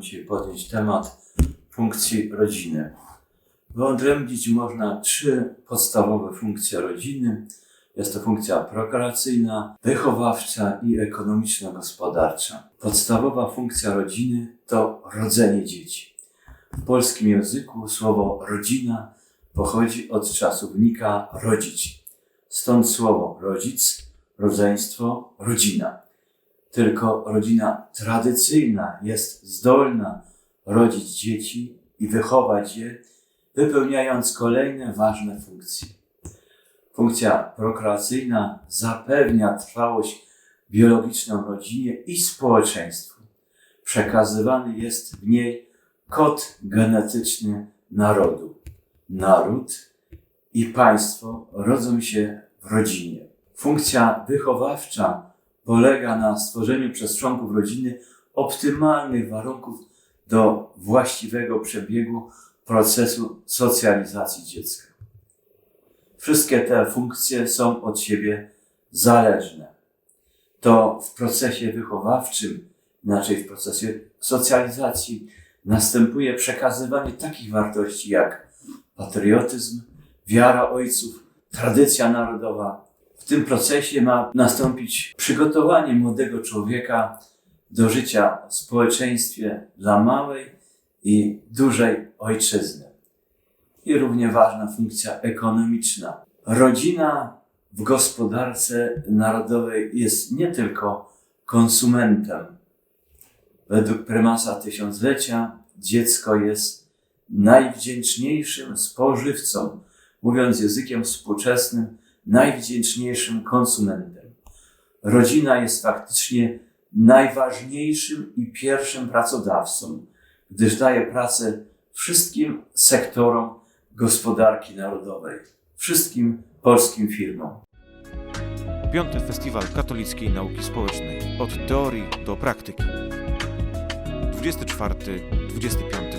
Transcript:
dzisiaj podjąć temat funkcji rodziny. Wyodrębnić można trzy podstawowe funkcje rodziny. Jest to funkcja prokreacyjna, wychowawcza i ekonomiczno-gospodarcza. Podstawowa funkcja rodziny to rodzenie dzieci. W polskim języku słowo rodzina pochodzi od czasownika rodzić. Stąd słowo rodzic, rodzeństwo, rodzina. Tylko rodzina tradycyjna jest zdolna rodzić dzieci i wychować je, wypełniając kolejne ważne funkcje. Funkcja prokreacyjna zapewnia trwałość biologiczną rodzinie i społeczeństwu. Przekazywany jest w niej kod genetyczny narodu. Naród i państwo rodzą się w rodzinie. Funkcja wychowawcza polega na stworzeniu przez członków rodziny optymalnych warunków do właściwego przebiegu procesu socjalizacji dziecka. Wszystkie te funkcje są od siebie zależne. To w procesie wychowawczym, inaczej w procesie socjalizacji, następuje przekazywanie takich wartości jak patriotyzm, wiara ojców, tradycja narodowa. W tym procesie ma nastąpić przygotowanie młodego człowieka do życia w społeczeństwie dla małej i dużej ojczyzny. I równie ważna funkcja ekonomiczna. Rodzina w gospodarce narodowej jest nie tylko konsumentem. Według prymasa tysiąclecia dziecko jest najwdzięczniejszym spożywcą, mówiąc językiem współczesnym, najwdzięczniejszym konsumentem. Rodzina jest faktycznie najważniejszym i pierwszym pracodawcą, gdyż daje pracę wszystkim sektorom gospodarki narodowej, wszystkim polskim firmom. Piąty Festiwal Katolickiej Nauki Społecznej. Od teorii do praktyki. 24-25